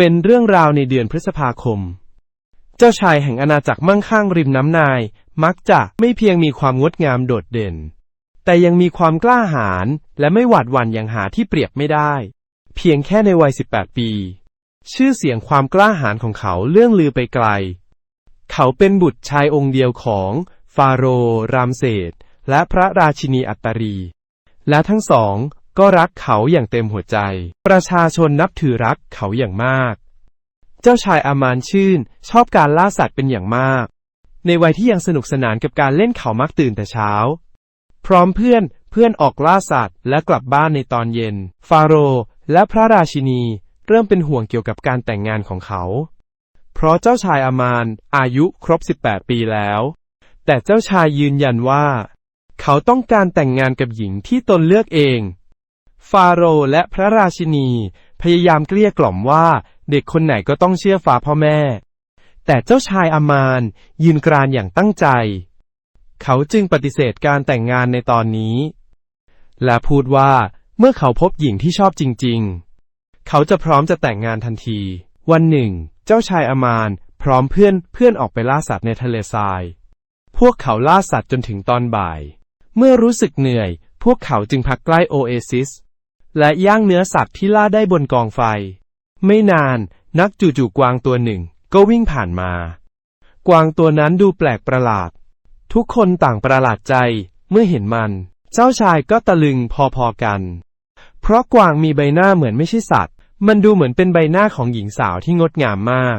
เป็นเรื่องราวในเดือนพฤษภาคม เจ้าชายแห่งอาณาจักรมั่งคั่งริมน้ำนาย มักจะไม่เพียงมีความงดงามโดดเด่น แต่ยังมีความกล้าหาญและไม่หวาดหวั่นอย่างหาที่เปรียบไม่ได้ เพียงแค่ในวัย 18 ปี ชื่อเสียงความกล้าหาญของเขาเลื่องลือไปไกล เขาเป็นบุตรชายองค์เดียวของฟาโรห์รามเสสและพระราชินีอัตตารี และทั้งสอง ก็รักเขาอย่างเต็มหัวใจ ประชาชนนับถือรักเขาอย่างมาก เจ้าชายอามานชื่น ชอบการล่าสัตว์เป็นอย่างมาก ในวัยที่ยังสนุกสนานกับการเล่นเขามักตื่นแต่เช้า พร้อมเพื่อนเพื่อนออกล่าสัตว์และกลับบ้านในตอนเย็น ฟาโรห์และพระราชินี เริ่มเป็นห่วงเกี่ยวกับการแต่งงานของเขา เพราะเจ้าชายอามานอายุครบ 18 ปีแล้ว แต่เจ้าชายยืนยันว่า เขาต้องการแต่งงานกับหญิงที่ตนเลือกเอง ฟาโรห์และพระราชินี พยายามเกลี้ยกล่อมว่า เด็กคนไหนก็ต้องเชื่อฟ้าพ่อแม่ แต่เจ้าชายอามานยืนกรานอย่างตั้งใจ เขาจึงปฏิเสธการแต่งงานในตอนนี้ และพูดว่าเมื่อเขาพบหญิงที่ชอบจริง ๆ เขาจะพร้อมจะแต่งงานทันที วันหนึ่ง เจ้าชายอามานพร้อมเพื่อนเพื่อนออกไปล่าสัตว์ในทะเลทราย พวกเขาล่าสัตว์จนถึงตอนบ่าย เมื่อรู้สึกเหนื่อย พวกเขาจึงพักใกล้โอเอซิส และย่างเนื้อสัตว์ที่ล่าได้บนกองไฟ ไม่นานนักจู่ๆกวางตัวหนึ่ง ก็วิ่งผ่านมา กวางตัวนั้นดูแปลกประหลาด ทุกคนต่างประหลาดใจเมื่อเห็นมัน เจ้าชายก็ตะลึงพอๆกัน เพราะกวางมีใบหน้าเหมือนไม่ใช่สัตว์ มันดูเหมือนเป็นใบหน้าของหญิงสาวที่งดงามมาก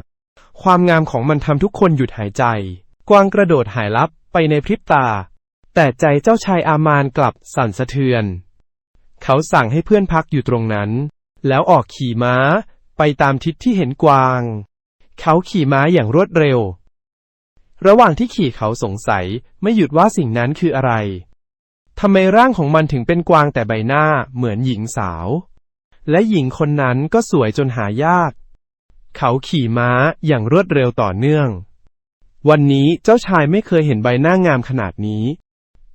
ความงามของมันทำทุกคนหยุดหายใจ กวางกระโดดหายลับไปในพริบตา แต่ใจเจ้าชายอามานกลับสั่นสะเทือน เขาสั่งให้เพื่อนพักอยู่ตรงนั้น แล้วออกขี่ม้า ไปตามทิศที่เห็นกวาง เขาขี่ม้าอย่างรวดเร็ว ระหว่างที่ขี่เขาสงสัยไม่หยุดว่าสิ่งนั้นคืออะไรทำไมร่างของมันถึงเป็นกวางแต่ใบหน้าเหมือนหญิงสาว และหญิงคนนั้นก็สวยจนหายาก เขาขี่ม้าอย่างรวดเร็วต่อเนื่อง วันนี้เจ้าชายไม่เคยเห็นใบหน้างามขนาดนี้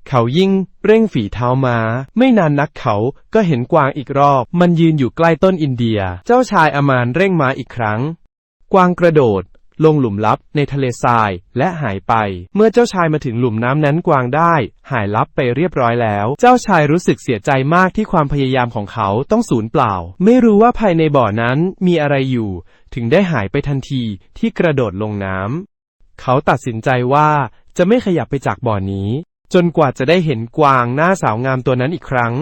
เขายิ่งเร่งฝีเท้าม้า ไม่นานนักเขาก็เห็นกวางอีกรอบ มันยืนอยู่ใกล้ต้นอินเดีย เจ้าชายอามานเร่งม้าอีกครั้ง กวางกระโดด ลงหลุมลับในทะเลทรายและหายไป เมื่อเจ้าชายมาถึงหลุมน้ำนั้นกวางได้ หายลับไปเรียบร้อยแล้ว เจ้าชายรู้สึกเสียใจมากที่ความพยายามของเขาต้องสูญเปล่า ไม่รู้ว่าภายในบ่อนั้นมีอะไรอยู่ ถึงได้หายไปทันทีที่กระโดดลงน้ำเขาตัดสินใจว่าจะไม่ขยับไปจากบ่อนี้ จนกว่าจะได้เห็นกวางหน้าสาวงามตัวนั้นอีกครั้ง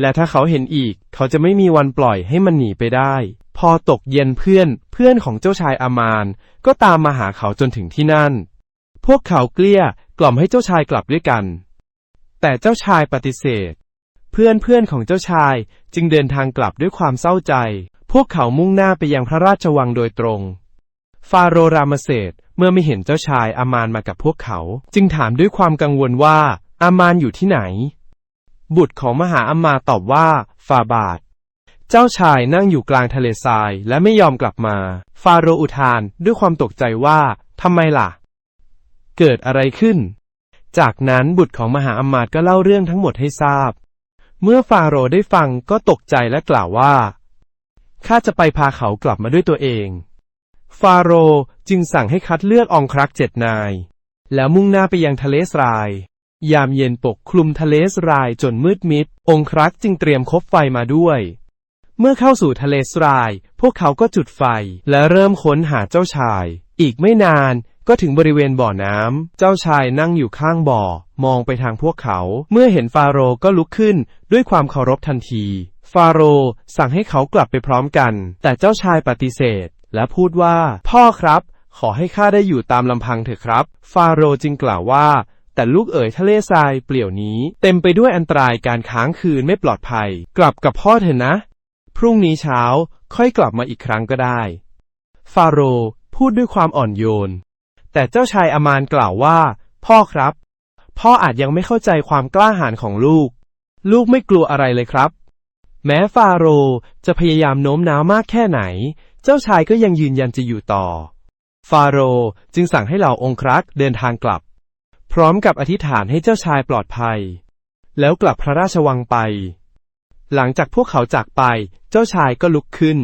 และถ้าเขาเห็นอีก เขาจะไม่มีวันปล่อยให้มันหนีไปได้ พอตกเย็นเพื่อน เพื่อนของเจ้าชายอามาน ก็ตามมาหาเขาจนถึงที่นั่น พวกเขาเกลี้ยกล่อมให้เจ้าชายกลับด้วยกัน แต่เจ้าชายปฏิเสธ เพื่อนเพื่อนของเจ้าชายจึงเดินทางกลับด้วยความเศร้าใจ พวกเขามุ่งหน้าไปยังพระราชวังโดยตรง ฟาโรห์รามเสส เมื่อไม่เห็นเจ้าชายอามานมากับพวกเขา จึงถามด้วยความกังวลว่า อามานอยู่ที่ไหน บุตรของมหาอัมาตอบว่าฟาบาท เจ้าชายนั่งอยู่กลางทะเลทรายและไม่ยอมกลับมา ฟาโรห์อุทานด้วยความตกใจว่าทำไมล่ะ เกิดอะไรขึ้น จากนั้นบุตรของมหาอัมาต์ก็เล่าเรื่องทั้งหมดให้ทราบ เมื่อฟาโรห์ได้ฟังก็ตกใจและกล่าวว่าข้าจะไปพาเขากลับมาด้วยตัวเอง ฟาโรห์จึงสั่งให้คัดเลือกองครักษ์เจ็ดนาย แล้วมุ่งหน้าไปยังทะเลทราย ยามเย็นปกคลุมทะเลทรายจนมืดมิด องครักษ์จึงเตรียมคบไฟมาด้วย เมื่อเข้าสู่ทะเลทราย พวกเขาก็จุดไฟและเริ่มค้นหาเจ้าชาย อีกไม่นานก็ถึงบริเวณบ่อน้ำ เจ้าชายนั่งอยู่ข้างบ่อ มองไปทางพวกเขา เมื่อเห็นฟาโรห์ก็ลุกขึ้นด้วยความเคารพทันที ฟาโรห์สั่งให้เขากลับไปพร้อมกัน แต่เจ้าชายปฏิเสธ และพูดว่า พ่อครับ ขอให้ข้าได้อยู่ตามลำพังเถอะครับ ฟาโรจึงกล่าวว่า แต่ลูกเอ๋ยทะเลทรายเปลี่ยวนี้ เต็มไปด้วยอันตรายการค้างคืนไม่ปลอดภัย กลับกับพ่อเถอะนะ พรุ่งนี้เช้าค่อยกลับมาอีกครั้งก็ได้ ฟาโรพูดด้วยความอ่อนโยน แต่เจ้าชายอามานกล่าวว่า พ่อครับ พ่ออาจยังไม่เข้าใจความกล้าหาญของลูก ลูกไม่กลัวอะไรเลยครับ แม้ฟาโรห์จะพยายามโน้มน้าวมากแค่ไหน เจ้าชายก็ยังยืนยันจะอยู่ต่อ ฟาโรห์จึงสั่งให้เหล่าองครักษ์เดินทางกลับ พร้อมกับอธิษฐานให้เจ้าชายปลอดภัย แล้วกลับพระราชวังไป หลังจากพวกเขาจากไป เจ้าชายก็ลุกขึ้น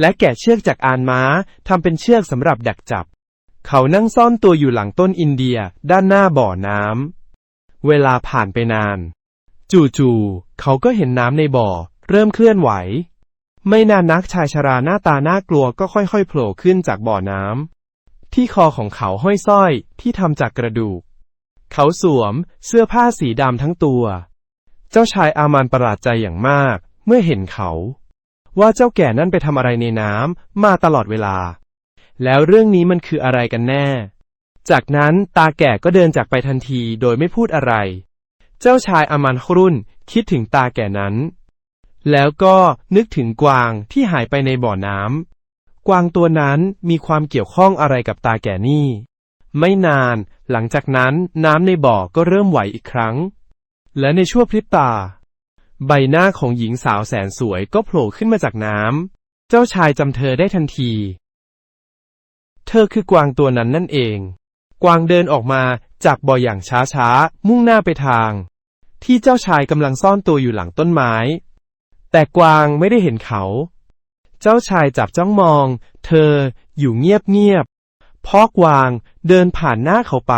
และแกะเชือกจากอานม้าทำเป็นเชือกสำหรับดักจับ เขานั่งซ่อนตัวอยู่หลังต้นอินเดียด้านหน้าบ่อน้ำเวลาผ่านไปนาน จู่ๆเขาก็เห็นน้ำในบ่อ เริ่มเคลื่อนไหว ไม่นานนักชายชราหน้าตาน่ากลัวก็ค่อยๆโผล่ขึ้นจากบ่อน้ำที่คอของเขาห้อยสร้อยที่ทำจากกระดูก เขาสวมเสื้อผ้าสีดำทั้งตัว เจ้าชายอามันประหลาดใจอย่างมาก เมื่อเห็นเขา ว่าเจ้าแก่นั่นไปทำอะไรในน้ำมาตลอดเวลา แล้วเรื่องนี้มันคืออะไรกันแน่ จากนั้นตาแก่ก็เดินจากไปทันทีโดยไม่พูดอะไร เจ้าชายอามันครุ่นคิดถึงตาแก่นั้น แล้วก็นึกถึงกวางที่หายไปในบ่อน้ำกวางตัวนั้นมีความเกี่ยวข้องอะไรกับตาแก่นี่ ไม่นาน หลังจากนั้นน้ำในบ่อก็เริ่มไหวอีกครั้ง และในชั่วพริบตา ใบหน้าของหญิงสาวแสนสวยก็โผล่ขึ้นมาจากน้ำเจ้าชายจำเธอได้ทันที เธอคือกวางตัวนั้นนั่นเองกวางเดินออกมาจากบ่ออย่างช้าๆ มุ่งหน้าไปทาง ที่เจ้าชายกำลังซ่อนตัวอยู่หลังต้นไม้ แต่กวางไม่ได้เห็นเขา เจ้าชายจับจ้องมอง เธออยู่เงียบๆพ่อกวางเดินผ่านหน้าเขาไป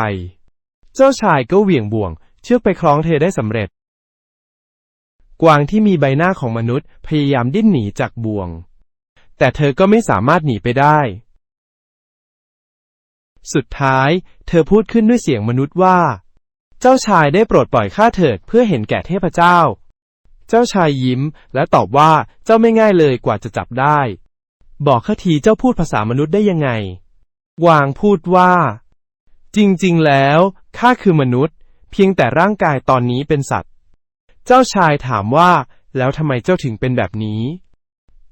เจ้าชายก็เหวี่ยงบ่วง เชือกไปคล้องเธอได้สำเร็จ กวางที่มีใบหน้าของมนุษย์พยายามดิ้นหนีจากบ่วง แต่เธอก็ไม่สามารถหนีไปได้ สุดท้าย เธอพูดขึ้นด้วยเสียงมนุษย์ว่า เจ้าชายได้โปรดปล่อยข้าเถิดเพื่อเห็นแก่เทพเจ้า เจ้าชายยิ้ม และตอบว่าเจ้าไม่ง่ายเลยกว่าจะจับได้ บอกข้าทีเจ้าพูดภาษามนุษย์ได้ยังไงกวางพูดว่า จริงๆ แล้วข้าคือมนุษย์ เพียงแต่ร่างกายตอนนี้เป็นสัตว์ เจ้าชายถามว่า แล้วทำไมเจ้าถึงเป็นแบบนี้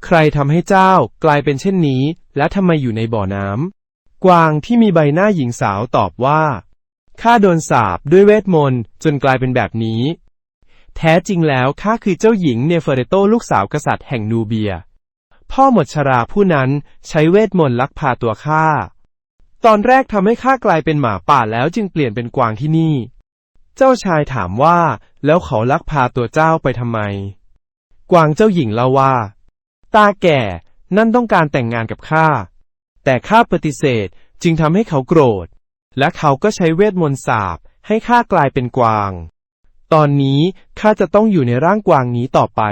ใครทำให้เจ้ากลายเป็นเช่นนี้ และทำไมอยู่ในบ่อน้ำกวางที่มีใบหน้าหญิงสาวตอบว่า ข้าโดนสาปด้วยเวทมนต์จนกลายเป็นแบบนี้ แท้จริงแล้วข้าคือเจ้าหญิงเนเฟเรโตลูกสาวกษัตริย์แห่งนูเบีย พ่อหมดชราผู้นั้นใช้เวทมนต์ลักพาตัวข้า ตอนแรกทำให้ข้ากลายเป็นหมาป่าแล้วจึงเปลี่ยนเป็นกวางที่นี่ เจ้าชายถามว่า แล้วเขาลักพาตัวเจ้าไปทำไม กวางเจ้าหญิงเล่าว่า ตาแก่นั่นต้องการแต่งงานกับข้า แต่ข้าปฏิเสธจึงทำให้เขาโกรธ และเขาก็ใช้เวทมนต์สาปให้ข้ากลายเป็นกวาง ตอนนี้ข้าจะต้องอยู่ในร่างกวางนี้ต่อไป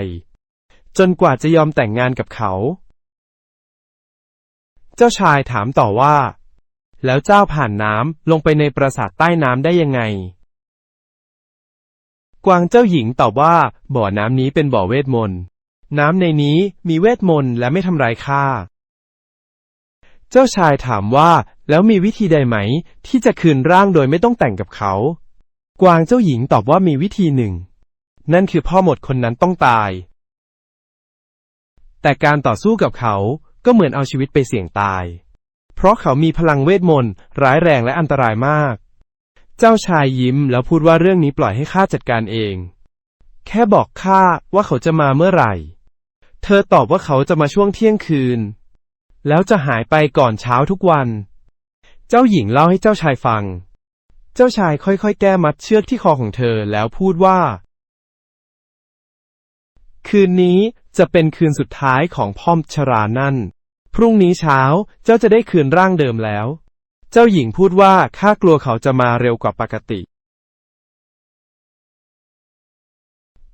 จนกว่าจะยอมแต่งงานกับเขา เจ้าชายถามต่อว่า แล้วเจ้าผ่านน้ำลงไปในปราสาทใต้น้ำได้ยังไง กวางเจ้าหญิงตอบว่า บ่อน้ำนี้เป็นบ่อเวทมนต์ น้ำในนี้มีเวทมนต์และไม่ทำร้ายข้า เจ้าชายถามว่าแล้วมีวิธีใดไหม ที่จะคืนร่างโดยไม่ต้องแต่งกับเขา กวางเจ้าหญิงตอบว่ามีวิธีหนึ่ง นั่นคือพ่อหมดคนนั้นต้องตาย แต่การต่อสู้กับเขาก็เหมือนเอาชีวิตไปเสี่ยงตาย เพราะเขามีพลังเวทมนต์ร้ายแรงและอันตรายมาก เจ้าชายยิ้มแล้วพูดว่าเรื่องนี้ปล่อยให้ข้าจัดการเอง แค่บอกข้าว่าเขาจะมาเมื่อไหร่ เธอตอบว่าเขาจะมาช่วงเที่ยงคืน แล้วจะหายไปก่อนเช้าทุกวัน เจ้าหญิงเล่าให้เจ้าชายฟัง เจ้าชายค่อยๆ แก้มัดเชือกที่คอของเธอแล้วพูดว่า คืนนี้จะเป็นคืนสุดท้ายของพ่อมชรานั่น พรุ่งนี้เช้าเจ้าจะได้คืนร่างเดิมแล้ว เจ้าหญิงพูดว่าข้ากลัวเขาจะมาเร็วกว่าปกติ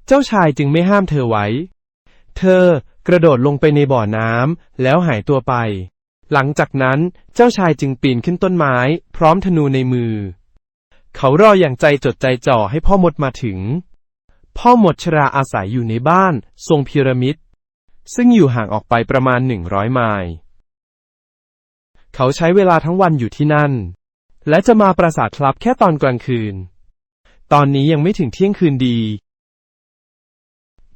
เจ้าชายจึงไม่ห้ามเธอไว้ เธอกระโดดลงไปในบ่อน้ำแล้วหายตัวไป หลังจากนั้นเจ้าชายจึงปีนขึ้นต้นไม้ พร้อมธนูในมือ เขารออย่างใจจดใจจ่อให้พ่อมดมาถึง พ่อหมดชราอาศัยอยู่ในบ้าน ทรงพีระมิด ซึ่งอยู่ห่างออกไปประมาณหนึ่งร้อยไมล์เขาใช้เวลาทั้งวันอยู่ที่นั่น และจะมาปราสาทคลับแค่ตอนกลางคืน ตอนนี้ยังไม่ถึงเที่ยงคืนดี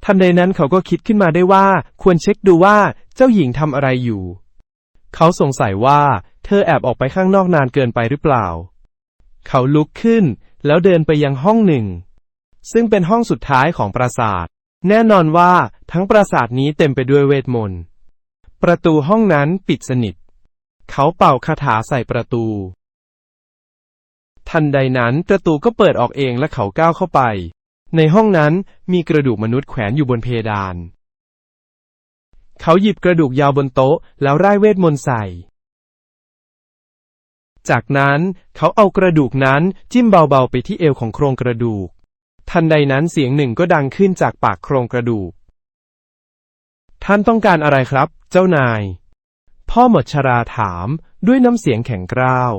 ทันใดนั้นเขาก็คิดขึ้นมาได้ว่า ควรเช็คดูว่าเจ้าหญิงทำอะไรอยู่ เขาสงสัยว่า เธอแอบออกไปข้างนอกนานเกินไปหรือเปล่า เขาลุกขึ้น แล้วเดินไปยังห้องหนึ่ง ซึ่งเป็นห้องสุดท้ายของปราสาท แน่นอนว่าทั้งปราสาทนี้เต็มไปด้วยเวทมนต์ ประตูห้องนั้นปิดสนิท เขาเป่าคาถาใส่ประตู ทันใดนั้นประตูก็เปิดออกเองและเขาก้าวเข้าไป ในห้องนั้นมีกระดูกมนุษย์แขวนอยู่บนเพดาน เขาหยิบกระดูกยาวบนโต๊ะแล้วร่ายเวทมนต์ใส่ จากนั้นเขาเอากระดูกนั้นจิ้มเบาๆไปที่เอวของโครงกระดูก ทันใดนั้นเสียงหนึ่งก็ดังขึ้นจากปากโครงกระดูก ท่านต้องการอะไรครับ เจ้านาย พ่อหมดชราถามด้วยน้ำเสียงแข็งกร้าว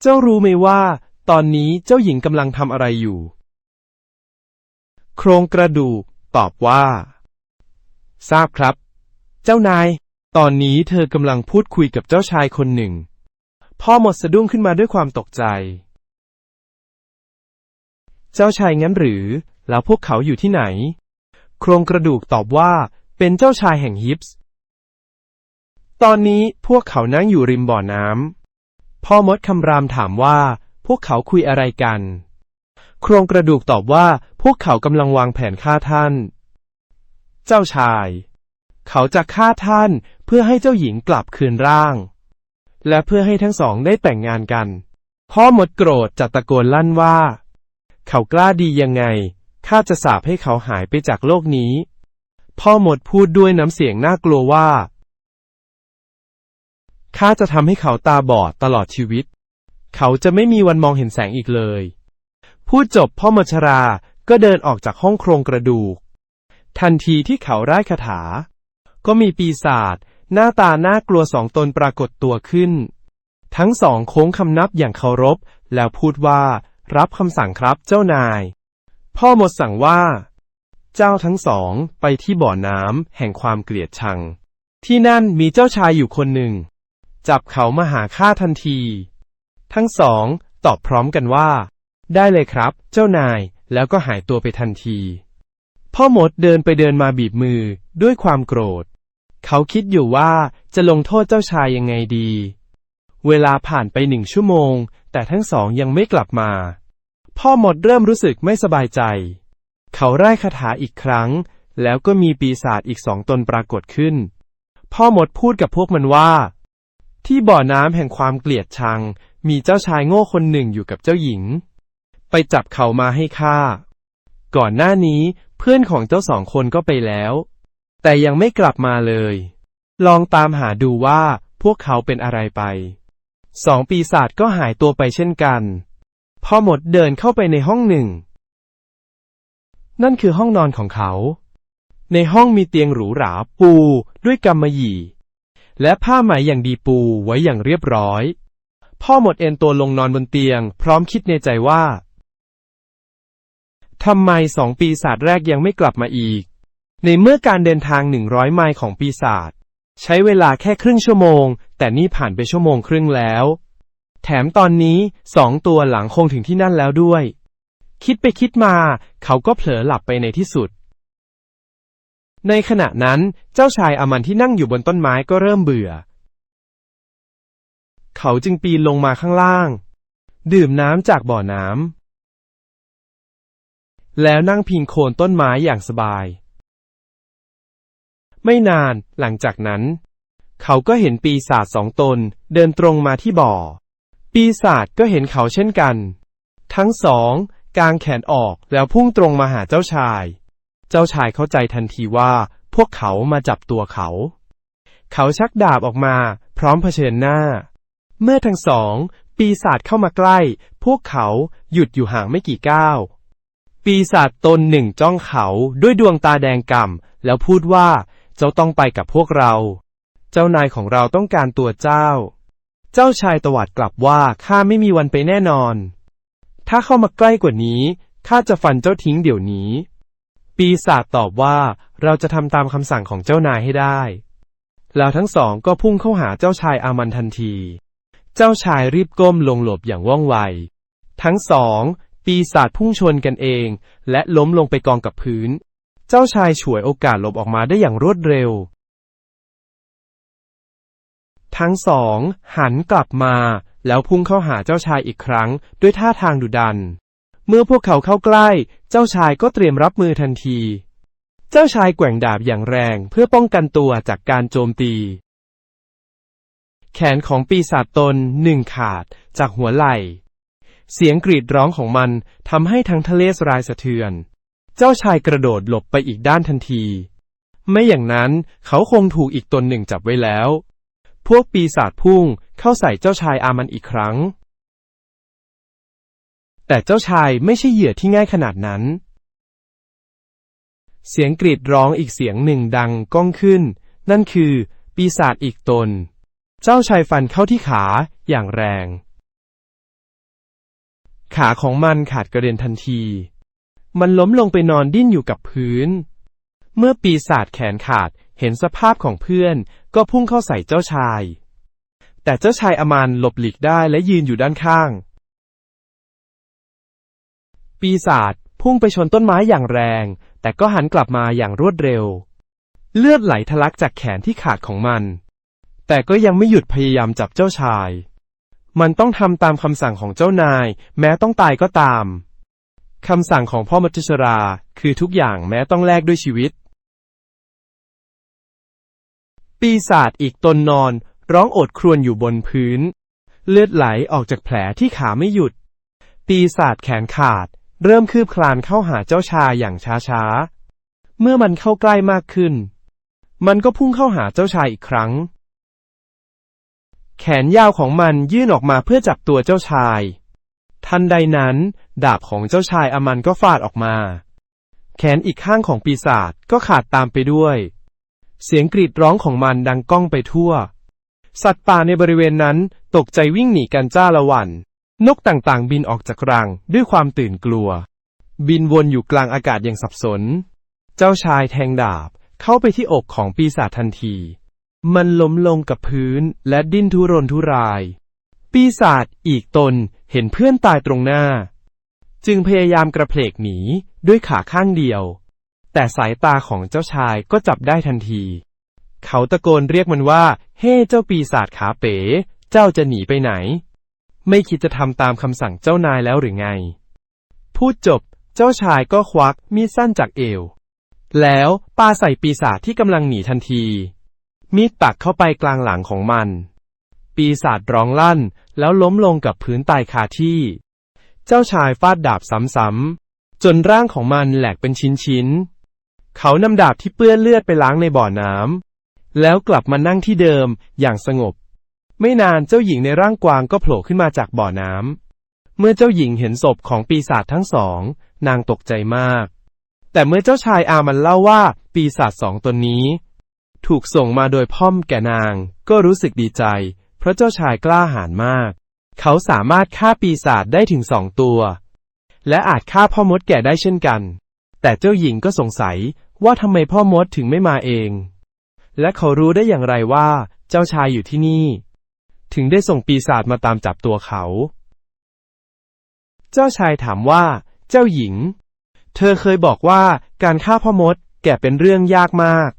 เจ้ารู้ไหมว่า ตอนนี้เจ้าหญิงกำลังทำอะไรอยู่ โครงกระดูก ตอบว่า ทราบครับ เจ้านาย ตอนนี้เธอกำลังพูดคุยกับเจ้าชายคนหนึ่ง พ่อหมดสะดุ้งขึ้นมาด้วยความตกใจ เจ้าชายงั้นหรือ แล้วพวกเขาอยู่ที่ไหน โครงกระดูกตอบว่า เป็นเจ้าชายแห่งฮิปส์ ตอนนี้พวกเขานั่งอยู่ริมบ่อน้ำพ่อมดคำรามถามว่า พวกเขาคุยอะไรกัน โครงกระดูกตอบว่าพวกเขากำลังวางแผนฆ่าท่าน เจ้าชาย เขาจะฆ่าท่านเพื่อให้เจ้าหญิงกลับคืนร่าง และเพื่อให้ทั้งสองได้แต่งงานกัน พ่อหมดโกรธจัดตะโกนลั่นว่า เขากล้าดียังไงข้าจะสาปให้เขาหายไปจากโลกนี้ พ่อหมดพูดด้วยน้ำเสียงน่ากลัวว่าข้าจะทำให้เขาตาบอดตลอดชีวิต เขาจะไม่มีวันมองเห็นแสงอีกเลย พูดจบพ่อมชราก็เดินออกจากห้องโครงกระดูก ทันทีที่เขาร่ายคาถา ก็มีปีศาจหน้าตาน่ากลัวสองตนปรากฏตัวขึ้น ทั้งสองโค้งคำนับอย่างเคารพ แล้วพูดว่า รับคำสั่งครับเจ้านาย พ่อหมดสั่งว่า เจ้าทั้งสองไปที่บ่อน้ำแห่งความเกลียดชัง ที่นั่นมีเจ้าชายอยู่คนหนึ่ง จับเขามาหาข้าทันที ทั้งสองตอบพร้อมกันว่า ได้เลยครับ เจ้านาย แล้วก็หายตัวไปทันที พ่อมดเดินไปเดินมาบีบมือด้วยความโกรธ เขาคิดอยู่ว่าจะลงโทษเจ้าชายยังไงดี เวลาผ่านไปหนึ่งชั่วโมง แต่ทั้งสองยังไม่กลับมา พ่อมดเริ่มรู้สึกไม่สบายใจ เขาไร้คาถาอีกครั้ง แล้วก็มีปีศาจอีกสองตนปรากฏขึ้น พ่อมดพูดกับพวกมันว่า ที่บ่อน้ำแห่งความเกลียดชัง มีเจ้าชายโง่คนหนึ่งอยู่กับเจ้าหญิง ไปจับเขามาให้ข้า ก่อนหน้านี้เพื่อนของเจ้าสองคนก็ไปแล้ว แต่ยังไม่กลับมาเลย ลองตามหาดูว่าพวกเขาเป็นอะไรไป สองปีศาจก็หายตัวไปเช่นกัน พ่อหมดเดินเข้าไปในห้องหนึ่ง นั่นคือห้องนอนของเขา ในห้องมีเตียงหรูหราปูด้วยกำมะหยี่ และผ้าไหมอย่างดีปูไว้อย่างเรียบร้อย พ่อหมดเอนตัวลงนอนบนเตียง พร้อมคิดในใจว่า ทำไมสองปีศาจแรกยังไม่กลับมาอีก ในเมื่อการเดินทางหนึ่งร้อยไมล์ของปีศาจใช้เวลาแค่ครึ่งชั่วโมง แต่นี่ผ่านไปชั่วโมงครึ่งแล้ว แถมตอนนี้สองตัวหลังคงถึงที่นั่นแล้วด้วย คิดไปคิดมา เขาก็เผลอหลับไปในที่สุด ในขณะนั้นเจ้าชายอามันที่นั่งอยู่บนต้นไม้ก็เริ่มเบื่อ เขาจึงปีนลงมาข้างล่าง ดื่มน้ำจากบ่อน้ำ แล้วนั่งพิงโคนต้นไม้อย่างสบาย ไม่นานหลังจากนั้น เขาก็เห็นปีศาจสองตนเดินตรงมาที่บ่อ ปีศาจก็เห็นเขาเช่นกัน ทั้งสองกางแขนออกแล้วพุ่งตรงมาหาเจ้าชาย เจ้าชายเข้าใจทันทีว่าพวกเขามาจับตัวเขา เขาชักดาบออกมาพร้อมเผชิญหน้า เมื่อทั้งสอง ปีศาจเข้ามาใกล้ พวกเขาหยุดอยู่ห่างไม่กี่ก้าว ปีศาจตนหนึ่งจ้องเขาด้วยดวงตาแดงก่ำแล้วพูดว่า เจ้าต้องไปกับพวกเรา เจ้านายของเราต้องการตัวเจ้า เจ้าชายตวาดกลับว่าข้าไม่มีวันไปแน่นอน ถ้าเข้ามาใกล้กว่านี้ข้าจะฟันเจ้าทิ้งเดี๋ยวนี้ ปีศาจตอบว่าเราจะทำตามคำสั่งของเจ้านายให้ได้ แล้วทั้งสองก็พุ่งเข้าหาเจ้าชายอามันทันที เจ้าชายรีบก้มลงหลบอย่างว่องไว ทั้งสอง ปีศาจพุ่งชนกันเอง และล้มลงไปกองกับพื้น เจ้าชายฉวยโอกาสหลบออกมาได้อย่างรวดเร็ว ทั้งสองหันกลับมา แล้วพุ่งเข้าหาเจ้าชายอีกครั้ง ด้วยท่าทางดุดัน เมื่อพวกเขาเข้าใกล้ เจ้าชายก็เตรียมรับมือทันที เจ้าชายแกว่งดาบอย่างแรงเพื่อป้องกันตัวจากการโจมตีแขนของปีศาจตนหนึ่งขาดจากหัวไหล่ เสียงกรีดร้องของมันทำให้ทั้งทะเลสรายสะเทือน เจ้าชายกระโดดหลบไปอีกด้านทันที ไม่อย่างนั้นเขาคงถูกอีกตนหนึ่งจับไว้แล้ว พวกปีศาจพุ่งเข้าใส่เจ้าชายอามันอีกครั้ง แต่เจ้าชายไม่ใช่เหยื่อที่ง่ายขนาดนั้น เสียงกรีดร้องอีกเสียงหนึ่งดังก้องขึ้น นั่นคือ ปีศาจอีกตน เจ้าชายฟันเข้าที่ขาอย่างแรง ขาของมันขาดกระเด็นทันที มันล้มลงไปนอนดิ้นอยู่กับพื้น เมื่อปีศาจแขนขาดเห็นสภาพของเพื่อนก็พุ่งเข้าใส่เจ้าชาย แต่เจ้าชายอามานหลบหลีกได้และยืนอยู่ด้านข้าง ปีศาจพุ่งไปชนต้นไม้อย่างแรง แต่ก็หันกลับมาอย่างรวดเร็ว เลือดไหลทะลักจากแขนที่ขาดของมัน แต่ก็ยังไม่หยุดพยายามจับเจ้าชาย มันต้องทำตามคำสั่งของเจ้านาย แม้ต้องตายก็ตาม คำสั่งของพ่อมัจชรา คือทุกอย่างแม้ต้องแลกด้วยชีวิต ปีศาจอีกตนนอน ร้องโอดครวญอยู่บนพื้น เลือดไหลออกจากแผลที่ขาไม่หยุด ปีศาจแขนขาด เริ่มคืบคลานเข้าหาเจ้าชายอย่างช้าๆ เมื่อมันเข้าใกล้มากขึ้น มันก็พุ่งเข้าหาเจ้าชายอีกครั้ง แขนยาวของมันยื่นออกมาเพื่อจับตัวเจ้าชาย ทันใดนั้น ดาบของเจ้าชายอมันก็ฟาดออกมา แขนอีกข้างของปีศาจก็ขาดตามไปด้วย เสียงกรีดร้องของมันดังก้องไปทั่ว สัตว์ป่าในบริเวณนั้นตกใจวิ่งหนีกันจ้าละวัน นกต่างๆ บินออกจากรังด้วยความตื่นกลัว บินวนอยู่กลางอากาศอย่างสับสน เจ้าชายแทงดาบเข้าไปที่อกของปีศาจทันที มันล้มลงกับพื้นและดิ้นทุรนทุราย ปีศาจอีกตนเห็นเพื่อนตายตรงหน้า จึงพยายามกระเพลกหนีด้วยขาข้างเดียว แต่สายตาของเจ้าชายก็จับได้ทันที เขาตะโกนเรียกมันว่า เฮ้เจ้าปีศาจขาเป๋ เจ้าจะหนีไปไหน ไม่คิดจะทำตามคำสั่งเจ้านายแล้วหรือไง พูดจบเจ้าชายก็ควักมีดสั้นจากเอว แล้วปาใส่ปีศาจที่กำลังหนีทันที มีดปักเข้าไปกลางหลังของมัน ปีศาจร้องลั่น แล้วล้มลงกับพื้นตายคาที่ เจ้าชายฟาดดาบซ้ำๆจนร่างของมันแหลกเป็นชิ้นๆ เขานำดาบที่เปื้อนเลือดไปล้างในบ่อน้ำแล้วกลับมานั่งที่เดิมอย่างสงบ ไม่นานเจ้าหญิงในร่างกวางก็โผล่ขึ้นมาจากบ่อน้ำเมื่อเจ้าหญิงเห็นศพของปีศาจทั้งสอง นางตกใจมาก แต่เมื่อเจ้าชายอามันเล่าว่า ปีศาจสองตนนี้ ถูกส่งมาโดยพ่อมแก่นาง ก็รู้สึกดีใจ เพราะเจ้าชายกล้าหาญมาก เขาสามารถฆ่าปีศาจได้ถึงสองตัว และอาจฆ่าพ่อมดแก่ได้เช่นกัน แต่เจ้าหญิงก็สงสัยว่าทำไมพ่อมดถึงไม่มาเอง และเขารู้ได้อย่างไรว่า เจ้าชายอยู่ที่นี่ ถึงได้ส่งปีศาจมาตามจับตัวเขา เจ้าชายถามว่า เจ้าหญิง เธอเคยบอกว่าการฆ่าพ่อมดแก่เป็นเรื่องยากมาก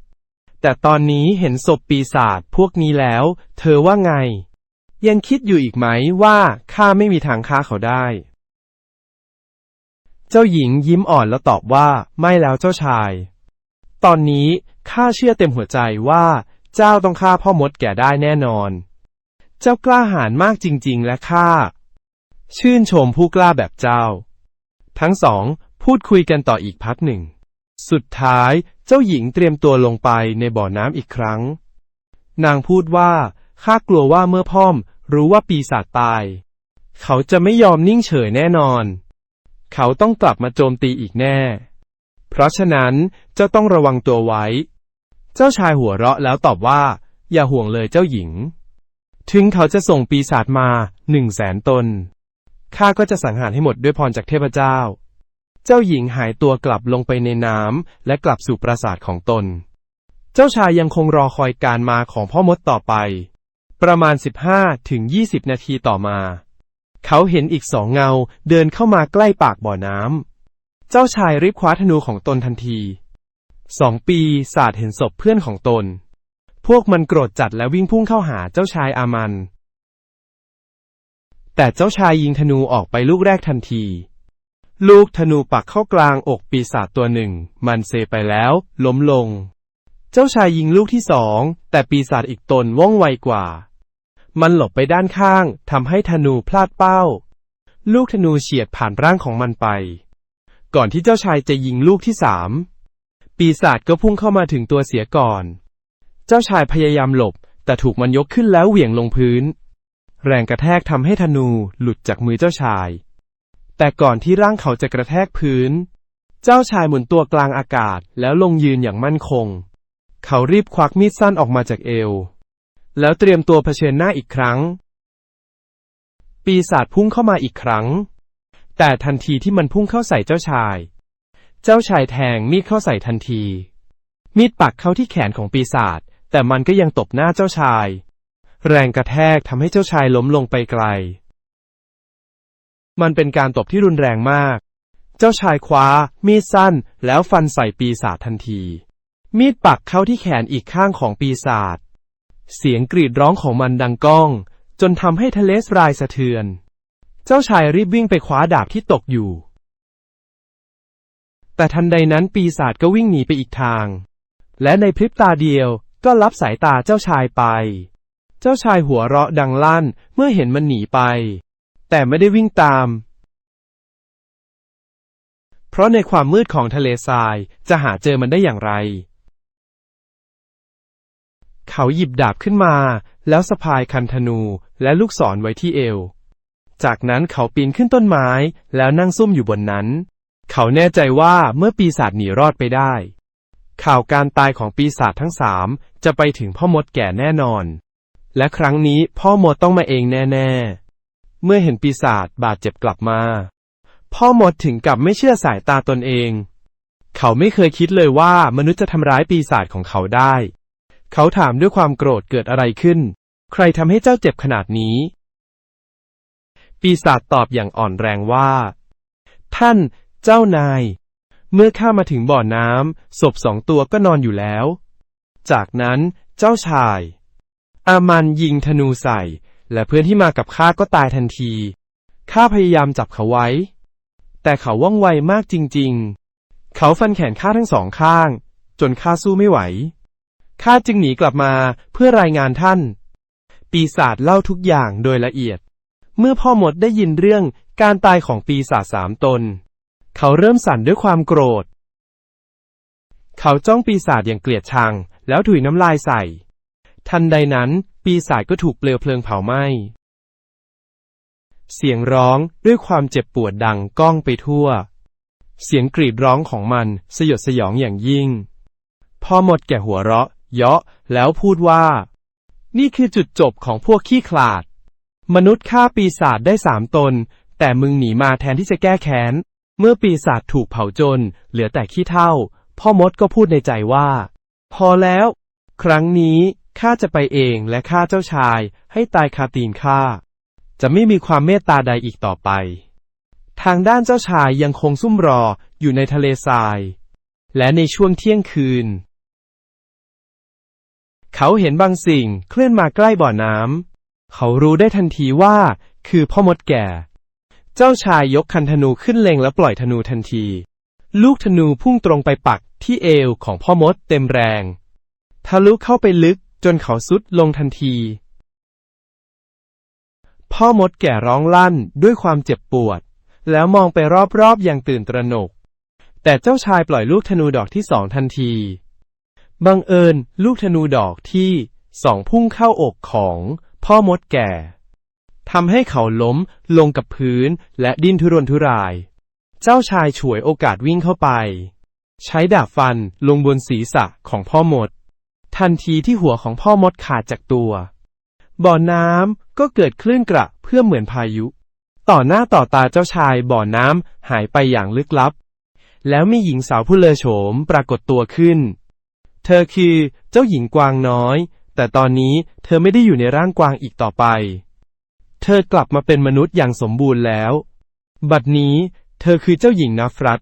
แต่ตอนนี้เห็นศพปีศาจพวกนี้แล้ว เธอว่าไง ยังคิดอยู่อีกไหมว่าข้าไม่มีทางฆ่าเขาได้ เจ้าหญิงยิ้มอ่อนแล้วตอบว่าไม่แล้วเจ้าชาย ตอนนี้ข้าเชื่อเต็มหัวใจว่า เจ้าต้องฆ่าพ่อมดแก่ได้แน่นอน เจ้ากล้าหาญมากจริง ๆ และข้าชื่นชมผู้กล้าแบบเจ้า ทั้งสองพูดคุยกันต่ออีกพักหนึ่ง สุดท้าย เจ้าหญิงเตรียมตัวลงไปในบ่อน้ำอีกครั้ง นางพูดว่าข้ากลัวว่าเมื่อพ่อมรู้ว่าปีศาจตาย เขาจะไม่ยอมนิ่งเฉยแน่นอน เขาต้องกลับมาโจมตีอีกแน่ เพราะฉะนั้นเจ้าต้องระวังตัวไว้ เจ้าชายหัวเราะแล้วตอบว่า อย่าห่วงเลยเจ้าหญิง ถึงเขาจะส่งปีศาจมาหนึ่งแสนตนข้าก็จะสังหารให้หมดด้วยพรจากเทพเจ้า เจ้าหญิงหายตัวกลับลงไปในน้ำและกลับสู่ปราสาทของตน เจ้าชายยังคงรอคอยการมาของพ่อมดต่อไป ประมาณ 15ถึง20 นาทีต่อมา เขาเห็นอีกสองเงาเดินเข้ามาใกล้ปากบ่อน้ำ เจ้าชายรีบคว้าธนูของตนทันทีสองปีศาจเห็นศพเพื่อนของตน พวกมันโกรธจัดและวิ่งพุ่งเข้าหาเจ้าชายอามัน แต่เจ้าชายยิงธนูออกไปลูกแรกทันที ลูกธนูปักเข้ากลางอกปีศาจตัวหนึ่ง มันเซไปแล้ว ล้มลง เจ้าชายยิงลูกที่สอง แต่ปีศาจอีกตนว่องไวกว่า มันหลบไปด้านข้างทำให้ธนูพลาดเป้า ลูกธนูเฉียดผ่านร่างของมันไป ก่อนที่เจ้าชายจะยิงลูกที่สามปีศาจก็พุ่งเข้ามาถึงตัวเสียก่อน เจ้าชายพยายามหลบ แต่ถูกมันยกขึ้นแล้วเหวี่ยงลงพื้น แรงกระแทกทำให้ธนูหลุดจากมือเจ้าชาย แต่ก่อนที่ร่างเขาจะกระแทกพื้น เจ้าชายหมุนตัวกลางอากาศแล้วลงยืนอย่างมั่นคง เขารีบควักมีดสั้นออกมาจากเอว แล้วเตรียมตัวเผชิญหน้าอีกครั้ง ปีศาจพุ่งเข้ามาอีกครั้ง แต่ทันทีที่มันพุ่งเข้าใส่เจ้าชาย เจ้าชายแทงมีดเข้าใส่ทันที มีดปักเข้าที่แขนของปีศาจแต่มันก็ยังตบหน้าเจ้าชาย แรงกระแทกทำให้เจ้าชายล้มลงไปไกล มันเป็นการตบที่รุนแรงมาก เจ้าชายคว้า มีดสั้น แล้วฟันใส่ปีศาจทันที มีดปักเข้าที่แขนอีกข้างของปีศาจ เสียงกรีดร้องของมันดังก้อง จนทำให้ทะเลทรายสะเทือน เจ้าชายรีบวิ่งไปคว้าดาบที่ตกอยู่ แต่ทันใดนั้นปีศาจก็วิ่งหนีไปอีกทาง และในพริบตาเดียวก็รับสายตาเจ้าชายไป เจ้าชายหัวเราะดังลั่นเมื่อเห็นมันหนีไป แต่ไม่ได้วิ่งตาม เพราะในความมืดของทะเลทรายจะหาเจอมันได้อย่างไร เขาหยิบดาบขึ้นมา แล้วสะพายคันธนูและลูกศรไว้ที่เอว จากนั้นเขาปีนขึ้นต้นไม้แล้วนั่งซุ่มอยู่บนนั้น เขาแน่ใจว่าเมื่อปีศาจหนีรอดไปได้ ข่าวการตายของปีศาจทั้งสามจะไปถึงพ่อมดแก่แน่นอน และครั้งนี้พ่อมดต้องมาเองแน่ ๆ เมื่อเห็นปีศาจบาดเจ็บกลับมา พ่อมดถึงกับไม่เชื่อสายตาตนเอง เขาไม่เคยคิดเลยว่ามนุษย์จะทำร้ายปีศาจของเขาได้ เขาถามด้วยความโกรธเกิดอะไรขึ้น ใครทำให้เจ้าเจ็บขนาดนี้ ปีศาจตอบอย่างอ่อนแรงว่า ท่าน เจ้านาย เมื่อข้ามาถึงบ่อน้ำศพสองตัวก็นอนอยู่แล้ว จากนั้นเจ้าชาย อามันยิงธนูใส่ และเพื่อนที่มากับข้าก็ตายทันที ข้าพยายามจับเขาไว้ แต่เขาว่องไวมากจริงๆ เขาฟันแขนข้าทั้งสองข้าง จนข้าสู้ไม่ไหว ข้าจึงหนีกลับมาเพื่อรายงานท่าน ปีศาจเล่าทุกอย่างโดยละเอียด เมื่อพ่อหมดได้ยินเรื่องการตายของปีศาจสามตน เขาเริ่มสั่นด้วยความโกรธ เขาจ้องปีศาจอย่างเกลียดชัง แล้วถุยน้ำลายใส่ ทันใดนั้น ปีศาจก็ถูกเปลวเพลิงเผาไหม้ เสียงร้องด้วยความเจ็บปวดดังก้องไปทั่ว เสียงกรีดร้องของมันสยดสยองอย่างยิ่งพ่อหมดแก่หัวเราะ เยาะแล้วพูดว่า นี่คือจุดจบของพวกขี้ขลาด มนุษย์ฆ่าปีศาจได้สามตน แต่มึงหนีมาแทนที่จะแก้แค้น เมื่อปีศาจถูกเผาจน เหลือแต่ขี้เท่า พ่อมดก็พูดในใจว่า พอแล้ว ครั้งนี้ ข้าจะไปเองและฆ่าเจ้าชาย ให้ตายคาตีนข้า จะไม่มีความเมตตาใดอีกต่อไป ทางด้านเจ้าชายยังคงซุ่มรออยู่ในทะเลทราย และในช่วงเที่ยงคืน เขาเห็นบางสิ่งเคลื่อนมาใกล้บ่อน้ำ เขารู้ได้ทันทีว่า คือพ่อมดแก่ เจ้าชายยกคันธนูขึ้นเล็งและปล่อยธนูทันที ลูกธนูพุ่งตรงไปปักที่เอวของพ่อมดเต็มแรง ทะลุเข้าไปลึก จนเขาสุดลงทันที พ่อมดแก่ร้องลั่นด้วยความเจ็บปวด แล้วมองไปรอบๆอย่างตื่นตระหนก แต่เจ้าชายปล่อยลูกธนูดอกที่สองทันที บังเอิญลูกธนูดอกที่สองพุ่งเข้าอกของพ่อมดแก่ทำให้เขาล้มลงกับพื้นและดิ้นทุรนทุราย เจ้าชายฉวยโอกาสวิ่งเข้าไป ใช้ดาบฟันลงบนศีรษะของพ่อมด ทันทีที่หัวของพ่อมดขาดจากตัว บ่อน้ำก็เกิดคลื่นกระเพื่อเหมือนพายุ ต่อหน้าต่อตาเจ้าชายบ่อน้ำหายไปอย่างลึกลับ แล้วมีหญิงสาวผู้เลอโฉมปรากฏตัวขึ้น เธอคือเจ้าหญิงกวางน้อย แต่ตอนนี้เธอไม่ได้อยู่ในร่างกวางอีกต่อไป เธอกลับมาเป็นมนุษย์อย่างสมบูรณ์แล้ว บัดนี้เธอคือเจ้าหญิงนัฟรัต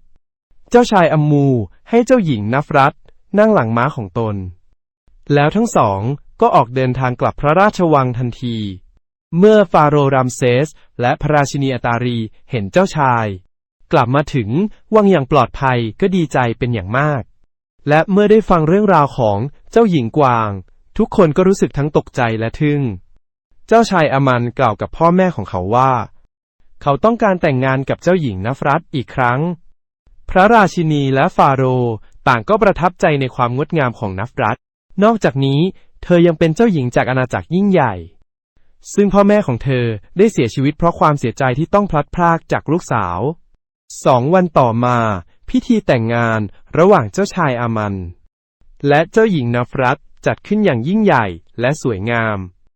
เจ้าชายอัมมูให้เจ้าหญิงนัฟรัตนั่งหลังม้าของตน แล้วทั้งสองก็ออกเดินทางกลับพระราชวังทันที เมื่อฟาโรห์รัมเซส และพระราชินีอาตารีเห็นเจ้าชาย กลับมาถึงวังอย่างปลอดภัยก็ดีใจเป็นอย่างมาก และเมื่อได้ฟังเรื่องราวของเจ้าหญิงกวาง ทุกคนก็รู้สึกทั้งตกใจและทึ่ง เจ้าชายอามันกล่าวกับพ่อแม่ของเขาว่า เขาต้องการแต่งงานกับเจ้าหญิงนัฟรัตอีกครั้ง พระราชินีและฟาโรห์ต่างก็ประทับใจในความงดงามของนัฟรัต นอกจากนี้ เธอยังเป็นเจ้าหญิงจากอาณาจักรยิ่งใหญ่ ซึ่งพ่อแม่ของเธอได้เสียชีวิตเพราะความเสียใจที่ต้องพลัดพรากจากลูกสาวสองวันต่อมา พิธีแต่งงานระหว่างเจ้าชายอามัน และเจ้าหญิงนัฟรัตจัดขึ้นอย่างยิ่งใหญ่และสวยงาม